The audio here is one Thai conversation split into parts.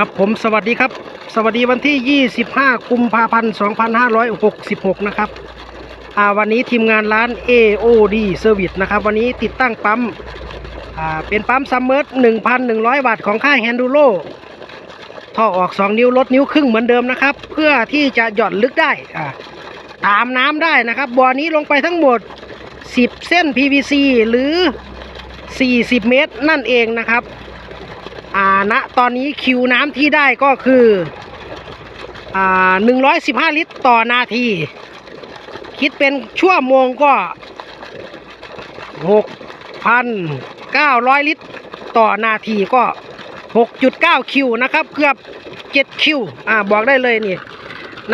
ครับผมสวัสดีครับ สวัสดีวันที่ 25 กุมภาพันธ์ 2566 นะครับอ่าวันนี้ทีมงานร้าน AOD Service นะครับ วันนี้ติดตั้งปั๊มอ่าเป็นปั๊มซัมเมอร์1,100 วัตต์ของค่ายแฮนดูโลท่อออก 2 นิ้วลดนิ้วครึ่งเหมือนเดิมนะครับ เพื่อที่จะหย่อนลึกได้อ่าตามน้ำได้นะครับบ่อนี้ลงไปทั้งหมด 10 เส้น PVC หรือ 40 เมตรนั่นเองนะครับ อ่าณตอนนี้คิวน้ำที่ได้ก็คืออ่า115ลิตรต่อนาที คิดเป็นชั่วโมงก็6,900ลิตรต่อนาทีก็6.9คิวนะครับ เกือบ7คิวอ่าบอกได้เลยนี่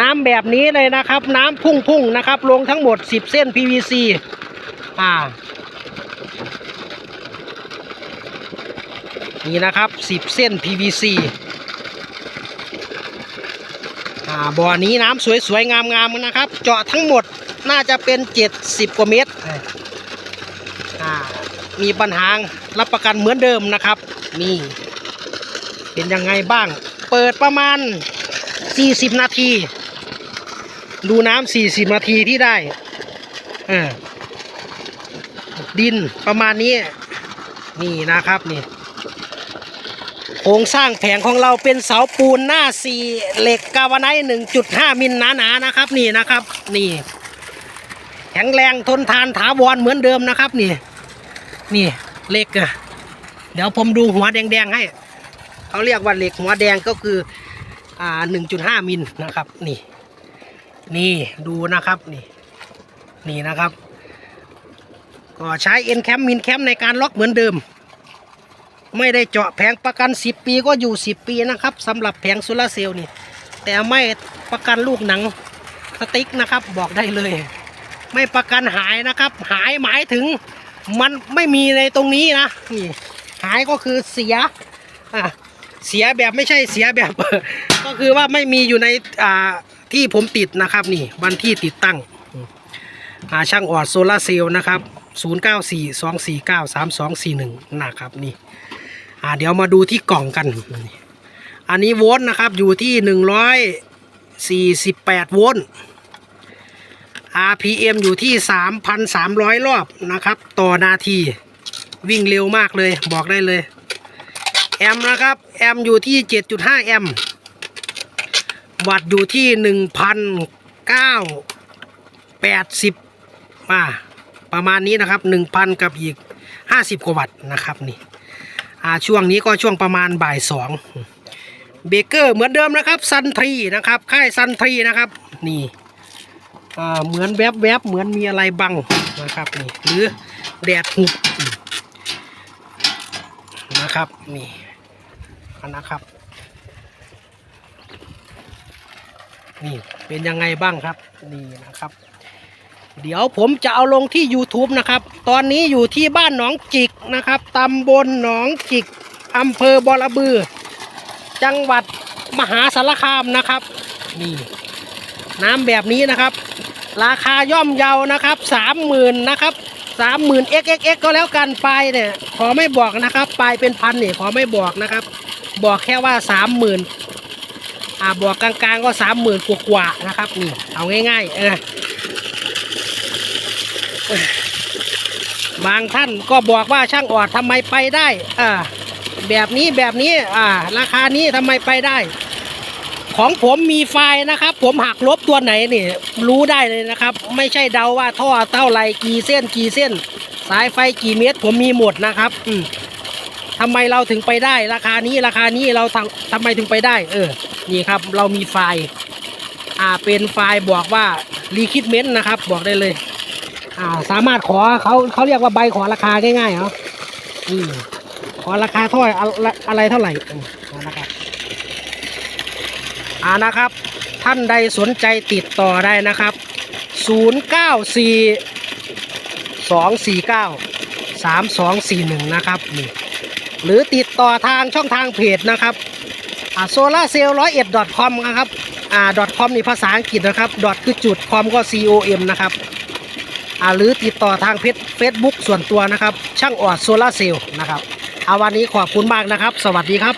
น้ำแบบนี้เลยนะครับ น้ำพุ่งๆนะครับ ลงทั้งหมด 10 เส้น PVC อ่า นี่นะครับ 10 เส้น PVC อ่าบ่อนี้น้ำสวยๆ งามๆนะครับ เจาะทั้งหมดน่าจะเป็น 70 กว่าเมตรอ่ามีปัญหารับประกันเหมือนเดิมนะครับ นี่เป็นยังไงบ้าง เปิดประมาณ 40 นาที ดูน้ำ40 นาทีที่ได้อ่าดินประมาณนี้ นี่นะครับนี่ โครงสร้างแผงของเราเป็นเสาปูนหน้าสี่เหล็กกาวไนหนึ่งจุดห้ามิลหนาๆนะครับ นี่นะครับ นี่ แข็งแรงทนทานถาวรเหมือนเดิมนะครับ นี่ นี่เหล็กอะเดี๋ยวผมดูหัวแดงๆให้ เขาเรียกว่าเหล็กหัวแดงก็คือ อ่าหนึ่งจุดห้ามิลนะครับ นี่ นี่ดูนะครับนี่ นี่นะครับ ก็ใช้เอ็นแคมมินแคมในการล็อกเหมือนเดิม ไม่ได้เจาะแผงประกัน 10 ปีก็อยู่ 10 ปีนะครับสำหรับแผงโซลาร์เซลล์นี่ แต่ไม่ประกันลูกหนังสติ๊กนะครับบอกได้เลย ไม่ประกันหายนะครับ หายหมายถึงมันไม่มีในตรงนี้นะนี่หายก็คือเสียอะเสียแบบไม่ใช่เสียแบบ ก็คือว่าไม่มีอยู่ในอ่าที่ผมติดนะครับนี่วันที่ติดตั้งาช่างออดโซลาร์เซลล์นะครับ 0942493241 นะครับนี่ อ่าเดี๋ยวมาดูที่กล่องกัน อันนี้โวลต์นะครับอยู่ที่หนึ่งร้อยสี่สิบแปดโวลต์ RPM อยู่ที่สามพันสามร้อยรอบนะครับ ต่อนาที วิ่งเร็วมากเลยบอกได้เลย แอมป์นะครับ แอมป์อยู่ที่เจ็ดจุดห้าแอมป์วัตต์อยู่ที่หนึ่งพันเก้าแปดสิบอ่าประมาณนี้นะครับหนึ่งพันกับอีกห้าสิบกว่าวัตต์นะครับนี่ อ่าช่วงนี้ก็ช่วงประมาณบ่ายสองเบเกอร์เหมือนเดิมนะครับซันทรีนะครับค่ายซันทรีนะครับนี่อ่าเหมือนแวบๆบเหมือนมีอะไรบังนะครับนี่หรือแดดหุบนะครับนี่นะครับนี่เป็นยังไงบ้างครับนี่นะครับ เดี๋ยวผมจะเอาลงที่ YouTube นะครับ ตอนนี้อยู่ที่บ้านหนองจิกนะครับตำบลหนองจิกอำเภอบอระบือ จังหวัดมหาสารคามนะครับ นี่ น้ำแบบนี้นะครับ ราคาย่อมเยานะครับสามหมื่นนะครับสามหมื่น xxx ก็แล้วกันปลายเนี่ย ขอไม่บอกนะครับปลายเป็นพันเนี่ยขอไม่บอกนะครับ บอกแค่ว่าสามหมื่นอ่าบอกกลางๆก็สามหมื่นกว่าๆนะครับนี่เอาง่ายๆเออ บางท่านก็บอกว่าช่างออดทำไมไปได้อ่าแบบนี้แบบนี้อ่า ราคานี้ทำไมไปได้ ของผมมีไฟนะครับ ผมหักลบตัวไหนนี่ รู้ได้เลยนะครับ ไม่ใช่เดาว่าท่อเท่าไรกี่เส้นกี่เส้น สายไฟกี่เมตร ผมมีหมดนะครับ อืมทำไมเราถึงไปได้ ราคานี้ราคานี้เราทำทำไมถึงไปได้ เออ นี่ครับ เรามีไฟล์ อ่าเป็นไฟล์บอกว่ารีคิดเมนต์นะครับ บอกได้เลย อ่าสามารถขอเขาเขาเรียกว่าใบขอราคาง่ายๆเหรออืมขอราคาเท่าไหร่อะไรอะไรเท่าไหร่อืมเอาครับอ่านะครับ ท่านใดสนใจติดต่อได้นะครับ 094 249 3241 นะครับนี่หรือติดต่อทางช่องทางเพจนะครับอ่าโซลาเซลร้อยเอ็ด .com นะครับอ่า .com นี่ภาษาอังกฤษนะครับ dot คือจุด com ก็ com นะครับ หรือติดต่อทางเพจเฟซบุ๊กส่วนตัวนะครับ ช่างออดโซลาเซลล์นะครับเอาวันนี้ขอบคุณมากนะครับ สวัสดีครับ